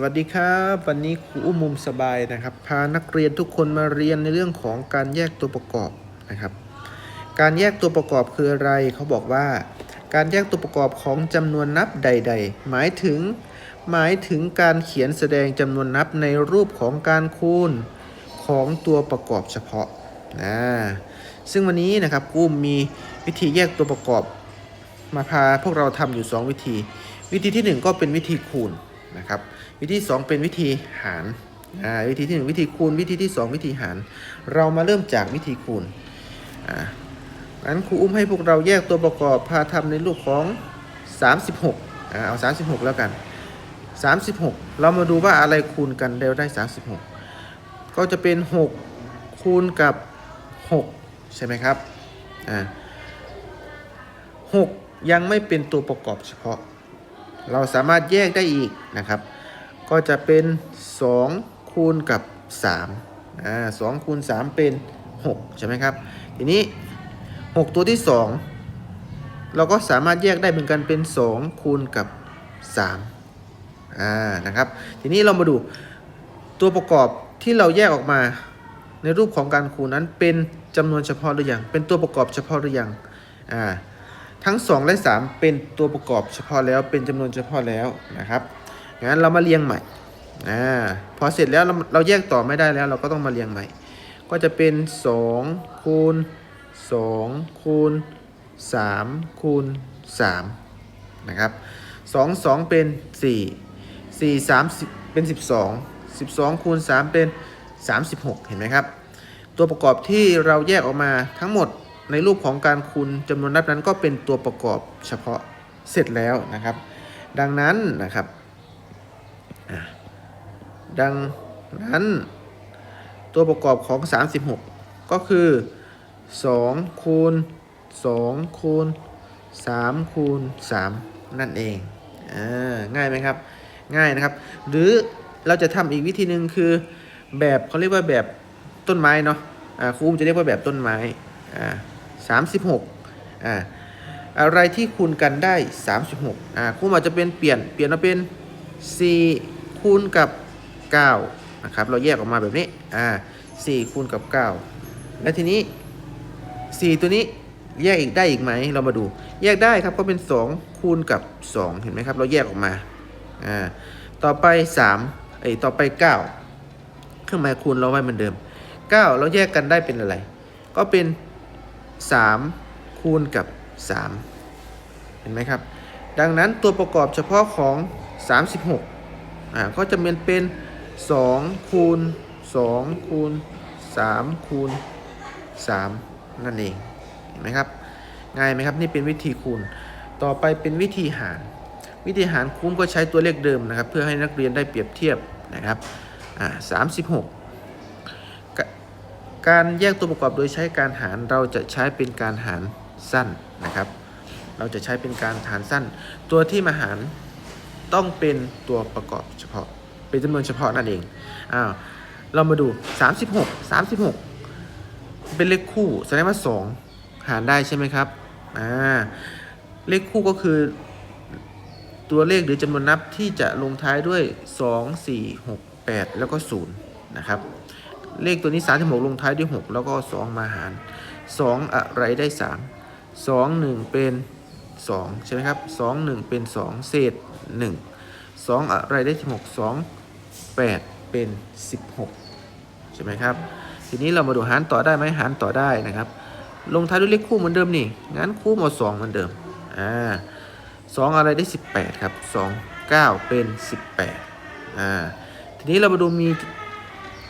สวัสดีครับ วันนี้ครูอุ้มมุมสบายนะครับ พานักเรียนทุกคนมาเรียนในเรื่องของการแยกตัวประกอบนะครับ การแยกตัวประกอบคืออะไรเขาบอกว่า การแยกตัวประกอบของจำนวนนับใด ๆ หมายถึง หมายถึงการเขียนแสดงจำนวนนับในรูปของการคูณของตัวประกอบเฉพาะนะซึ่งวันนี้นะครับครูอุ้มมีวิธีแยกตัวประกอบ มาพาพวกเราทำอยู่ 2 วิธี วิธีที่ 1 ก็เป็นวิธีคูณ นะครับ วิธี 2 เป็นวิธีหารวิธีที่ 1 วิธีคูณ วิธีที่ 2 วิธีหาร เรามาเริ่มจากวิธีคูณงั้นครูอุ้มให้พวกเราแยกตัวประกอบพาทำในรูปของ 36เอา 36 แล้วกัน 36 เรามาดูว่าอะไรคูณกันแล้วได้ 36 ก็จะเป็น 6 คูณกับ 6 ใช่ไหมครับอ่า6ยังไม่เป็นตัวประกอบเฉพาะ เราสามารถแยกได้อีกนะครับ ก็จะเป็น 2 คูณกับ3อ่า2คูณ3เป็น 6 ใช่ไหมครับ ทีนี้ 6 ตัวที่ 2 เราก็สามารถแยกได้เหมือนกันเป็น 2 คูณกับ3อ่านะครับ ทีนี้เรามาดูตัวประกอบที่เราแยกออกมาในรูปของการคูณนั้นเป็นจำนวนเฉพาะหรือยังเป็นตัวประกอบเฉพาะหรือยังอ่า ทั้ง 2 และ 3 เป็นตัวประกอบเฉพาะแล้วเป็นจำนวนเฉพาะแล้วนะครับงั้นเรามาเรียงใหม่อ่าพอเสร็จแล้วเราเราแยกต่อไม่ได้แล้ว เราก็ต้องมาเรียงใหม่ ก็จะเป็น 2 คูณ 2 คูณ 3 คูณ 3 นะครับ 2 2 เป็น 4 4 3 เป็น 12 12 คูณ 3 เป็น 36 เห็นไหมครับ ตัวประกอบที่เราแยกออกมาทั้งหมด ในรูปของการคูณจำนวนนับนั้นก็เป็นตัวประกอบเฉพาะเสร็จแล้วนะครับ ดังนั้นนะครับ ดังนั้นตัวประกอบของ 36 ก็คือ2คูณ2คูณ3คูณ3นั่นเององ่ายไหมครับ ง่ายนะครับ หรือเราจะทำอีกวิธีหนึ่งคือแบบเขาเรียกว่าแบบต้นไม้เนาะอ่าครูจะเรียกว่าแบบต้นไม้อ่า สามสิบหกอ่าอะไรที่คูณกันได้ 36อ่าครูอาจจะเป็นเปลี่ยนเปลี่ยนมาเป็น 4 คูณกับ9นะครับเราแยกออกมาแบบนี้อ่า4คูณกับ 9 และทีนี้ 4 ตัวนี้แยกอีกได้อีกไหมเรามาดู แยกได้ครับก็เป็น 2 คูณกับ 2 เห็นไหมครับ เราแยกออกมาอ่าต่อไป3ไอ้ต่อไป 9 เครื่องหมายคูณเราไว้เหมือนเดิม 9 เราแยกกันได้เป็นอะไร ก็เป็น 3 คูณกับ 3 เห็นไหมครับ ดังนั้นตัวประกอบเฉพาะของ 36อ่าก็จะเป็นเป็น 2 คูณ 2 คูณ 3 คูณ 3 นั่นเอง เห็นไหมครับ ง่ายไหมครับ นี่เป็นวิธีคูณ ต่อไปเป็นวิธีหาร วิธีหารคูณก็ใช้ตัวเลขเดิมนะครับ เพื่อให้นักเรียนได้เปรียบเทียบนะครับอ่าสามสิบห การแยกตัวประกอบโดยใช้การหารเราจะใช้เป็นการหารสั้นนะครับ เราจะใช้เป็นการหารสั้น ตัวที่มาหารต้องเป็นตัวประกอบเฉพาะ เป็นจำนวนเฉพาะนั่นเองอ้าวเรามาดู 36 36 เป็นเลขคู่แสดงว่า 2 หารได้ใช่ไหมครับอ่าเลขคู่ก็คือตัวเลขหรือจำนวนนับที่จะลงท้ายด้วย 2 4 6 8 แล้วก็0นะครับ เลขตัวนี้ 36 ลงท้ายด้วย 6 แล้วก็ 2 มาหาร 2 อะไรได้ 3 2 1 เป็น 2 ใช่ไหมครับ 2 1 เป็น 2 เศษ 1 2 อะไรได้ 16 2 8 เป็น 16 ใช่ไหมครับ ทีนี้เรามาดูหารต่อได้ไหมหารต่อได้นะครับ ลงท้ายด้วยเลขคู่เหมือนเดิมนี่ งั้นคู่หมด2เหมือนเดิม อ่าสองอะไรได้ 18 ครับ 2 9 เป็น 18 อ่า ทีนี้เรามาดูมี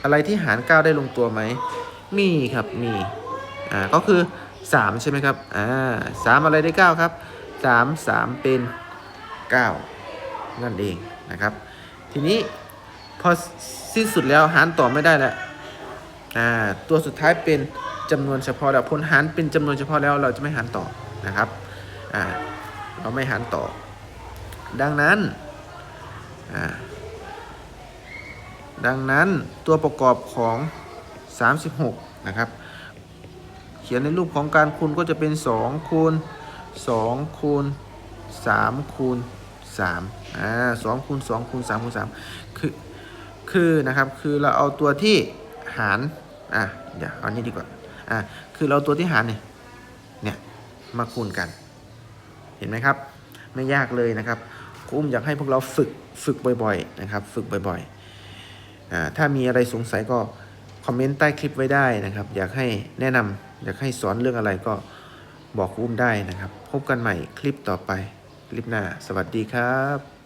อะไรที่หาร 9 ได้ลงตัวไหม มีครับ มี อ่า ก็คือ 3 ใช่ไหมครับ อ่าสามอะไรได้ 9 ครับ 3 3 เป็น 9 นั่นเองนะครับ ทีนี้พอสิ้นสุดแล้วหารต่อไม่ได้แล้ว อ่า ตัวสุดท้ายเป็นจำนวนเฉพาะแล้วพลหารเป็นจำนวนเฉพาะแล้วเราจะไม่หารต่อนะครับ อ่า เราไม่หารต่อ ดังนั้น อ่า ดังนั้นตัวประกอบของ 36 นะครับ เขียนในรูปของการคูณก็จะเป็น 2 คูณ 2 คูณ 3 คูณสามอ่าสองคูณสองคูณสามคูณสามคือ คือนะครับ คือเราเอาตัวที่หาร อะ เดี๋ยวเอานี้ดีกว่า อะ คือเราตัวที่หารเนี่ย เนี่ย มาคูณกัน เห็นไหมครับ ไม่ยากเลยนะครับ คุ้มอยากให้พวกเราฝึก ฝึกบ่อย ๆ นะครับ ฝึกบ่อยๆอ่า ถ้ามีอะไรสงสัยก็คอมเมนต์ใต้คลิปไว้ได้นะครับ อยากให้แนะนำอยากให้สอนเรื่องอะไรก็บอกครูอุ้มได้นะครับ พบกันใหม่คลิปต่อไป คลิปหน้า สวัสดีครับ